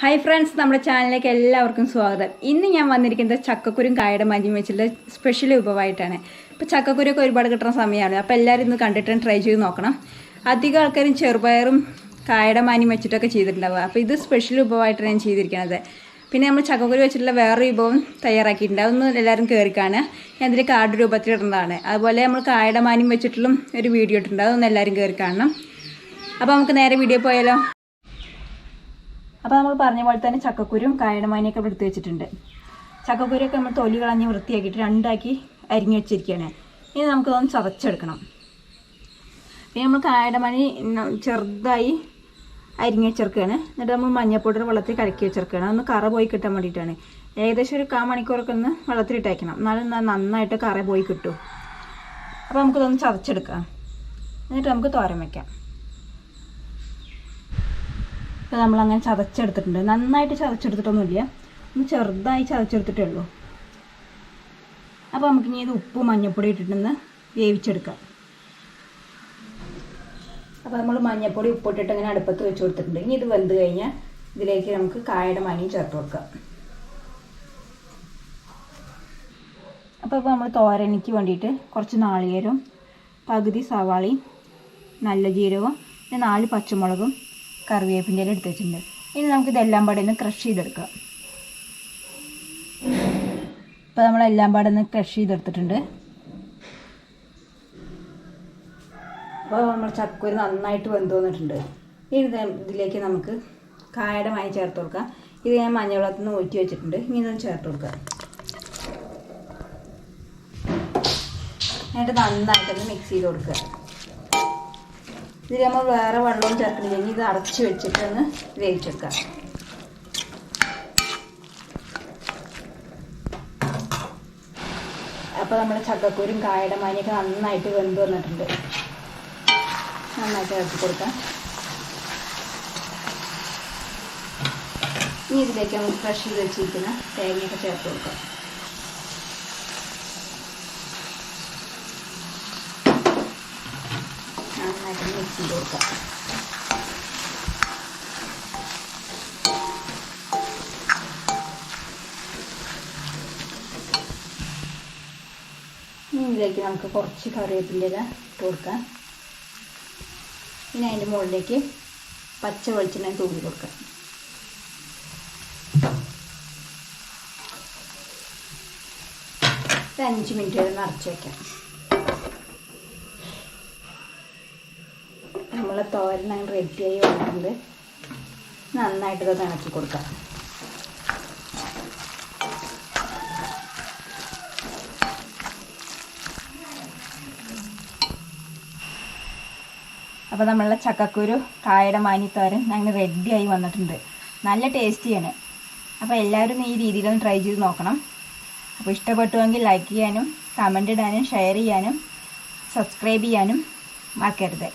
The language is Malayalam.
ഹായ് ഫ്രണ്ട്സ് നമ്മുടെ ചാനലിലേക്ക് എല്ലാവർക്കും സ്വാഗതം. ഇന്ന് ഞാൻ വന്നിരിക്കുന്നത് ചക്കക്കുരും കായുടെ മഞ്ഞും വെച്ചിട്ട് സ്പെഷ്യൽ വിഭവമായിട്ടാണ് ഇപ്പോൾ ചക്കക്കുരൊക്കെ ഒരുപാട് കിട്ടുന്ന സമയമാണ് അപ്പോൾ എല്ലാവരും ഇന്ന് കണ്ടിട്ടും ട്രൈ ചെയ്ത് നോക്കണം. അധികം ആൾക്കാരും ചെറുപയറും കായുടെ മാനിയും വെച്ചിട്ടൊക്കെ ചെയ്തിട്ടുണ്ടാവുക. അപ്പോൾ ഇത് സ്പെഷ്യൽ വിഭവമായിട്ടാണ് ഞാൻ ചെയ്തിരിക്കുന്നത്. പിന്നെ നമ്മൾ ചക്കക്കുരു വെച്ചിട്ടുള്ള വേറൊരു വിഭവം തയ്യാറാക്കിയിട്ടുണ്ട്. അതൊന്ന് എല്ലാവരും കയറി കാണുക. ഞാൻ ഇതിൽ കാർഡ് രൂപത്തിൽ ഇടുന്നതാണ്. അതുപോലെ നമ്മൾ കായുടെ മാനിയും വെച്ചിട്ടുള്ള ഒരു വീഡിയോ ഇട്ടിട്ടുണ്ട്. അതൊന്ന് എല്ലാവരും കയറി കാണണം. അപ്പോൾ നമുക്ക് നേരെ വീഡിയോ പോയാലോ? അപ്പോൾ നമ്മൾ പറഞ്ഞ പോലെ തന്നെ ചക്കക്കുരും കായടമാനിയൊക്കെ എടുത്ത് വെച്ചിട്ടുണ്ട്. ചക്കക്കുരൊക്കെ നമ്മൾ തൊലി കളഞ്ഞ് വൃത്തിയാക്കിയിട്ട് രണ്ടാക്കി അരിഞ്ഞ് വെച്ചിരിക്കുകയാണ്. ഇനി നമുക്കതൊന്ന് ചതച്ചെടുക്കണം. പിന്നെ നമ്മൾ കായടമണി ചെറുതായി അരിഞ്ഞ് വെച്ചെടുക്കുകയാണ്. എന്നിട്ട് നമ്മൾ മഞ്ഞപ്പൊടി വെള്ളത്തിൽ കലക്കി വെച്ചെടുക്കുകയാണ്. അതൊന്ന് കറ പോയി കിട്ടാൻ വേണ്ടിയിട്ടാണ്. ഏകദേശം ഒരു കാ മണിക്കൂറൊക്കെ ഒന്ന് വെള്ളത്തിലിട്ടേക്കണം എന്നാലും നന്നായിട്ട് കറ പോയി കിട്ടും. അപ്പോൾ നമുക്കിതൊന്ന് ചതച്ചെടുക്കാം. എന്നിട്ട് നമുക്ക് തോരം വയ്ക്കാം ഇപ്പോൾ നമ്മളങ്ങനെ ചതച്ചെടുത്തിട്ടുണ്ട്. നന്നായിട്ട് ചതച്ചെടുത്തിട്ടൊന്നുമില്ല. ഒന്ന് ചെറുതായി ചതച്ചെടുത്തിട്ടേ ഉള്ളൂ. അപ്പോൾ നമുക്കിനി ഇത് ഉപ്പ് മഞ്ഞൾപ്പൊടി ഇട്ടിട്ടൊന്ന് വേവിച്ചെടുക്കാം. അപ്പോൾ നമ്മൾ മഞ്ഞൾപ്പൊടി ഉപ്പിട്ടിട്ട് ഇങ്ങനെ അടുപ്പത്ത് വെച്ച് കൊടുത്തിട്ടുണ്ട്. ഇനി ഇത് വെന്ത് കഴിഞ്ഞാൽ ഇതിലേക്ക് നമുക്ക് കായയുടെ മണിയും ചേർത്ത് കൊടുക്കാം. അപ്പോൾ ഇപ്പോൾ നമ്മൾ തോരനിക്ക് വേണ്ടിയിട്ട് കുറച്ച് നാളികേരവും പകുതി സവാളയും നല്ല ജീരകവും പിന്നെ നാല് പച്ചമുളകും കറിവേപ്പിന്റെ ഇല എടുത്ത് വെച്ചിട്ടുണ്ട് ഇനി നമുക്ക് ഇതെല്ലാം പാടെ ഒന്ന് ക്രഷ് ചെയ്തെടുക്കാം. ഇപ്പോൾ നമ്മളെല്ലാം പാടെ ഒന്ന് ക്രഷ് ചെയ്തെടുത്തിട്ടുണ്ട്. അപ്പോൾ നമ്മൾ ചക്കൂര് നന്നായിട്ട് വെന്ത് വന്നിട്ടുണ്ട്. ഇനി ഇതിലേക്ക് നമുക്ക് കായയുടെ മഞ്ഞ ചേർത്ത് കൊടുക്കാം. ഇത് ഞാൻ മഞ്ഞവെള്ളത്തിൽ നിന്ന് ഊറ്റി വെച്ചിട്ടുണ്ട്. ഇനി ഇതൊന്ന് ചേർത്ത് കൊടുക്കാം. എന്നിട്ട് നന്നായിട്ടൊന്ന് മിക്സ് ചെയ്ത് കൊടുക്കുക. ഇതിൽ നമ്മൾ വേറെ വെള്ളവും ചേർക്കണില്ലെങ്കിൽ ഇത് അടച്ച് വെച്ചിട്ട് ഒന്ന് വേവിച്ചെടുക്കാം അപ്പോൾ നമ്മുടെ ചക്കക്കൂരും കായയുടെ മാനിയൊക്കെ നന്നായിട്ട് വെന്ത് വന്നിട്ടുണ്ട്. നന്നായിട്ട് ഇറക്കി കൊടുക്കാം. ഇനി ഇതിലേക്ക് നമുക്ക് ഫ്രഷ് ചെയ്ത് വെച്ചിരിക്കുന്ന തേങ്ങയൊക്കെ ചേർത്ത് കൊടുക്കാം. നന്നായിട്ട് മിക്സ് ചെയ്ത് കൊടുക്കാം ഇതിലേക്ക് നമുക്ക് കുറച്ച് കറിവേപ്പിന്റെ ഇല ഇട്ട് കൊടുക്കാം. പിന്നെ അതിന്റെ മുകളിലേക്ക് പച്ച വെളിച്ചെണ്ണ തൂക്കി കൊടുക്കാം. ഒരു അഞ്ച് മിനിറ്റ് വരെ നിറച്ച് വയ്ക്കാം നമ്മളെ തോരൻ അങ്ങനെ റെഡിയായി വന്നിട്ടുണ്ട്. നന്നായിട്ട് ഇത് കൊടുക്കാം. അപ്പോൾ നമ്മളെ ചക്കക്കുരു കായയുടെ മാനിത്തോരൻ അങ്ങനെ റെഡിയായി വന്നിട്ടുണ്ട്. നല്ല ടേസ്റ്റിയാണ് അപ്പോൾ എല്ലാവരും ഈ രീതിയിലൊന്ന് ട്രൈ ചെയ്ത് നോക്കണം. അപ്പോൾ ഇഷ്ടപ്പെട്ടുവെങ്കിൽ ലൈക്ക് ചെയ്യാനും കമന്റ് ഇടാനും ഷെയർ ചെയ്യാനും സബ്സ്ക്രൈബ് ചെയ്യാനും മറക്കരുത്.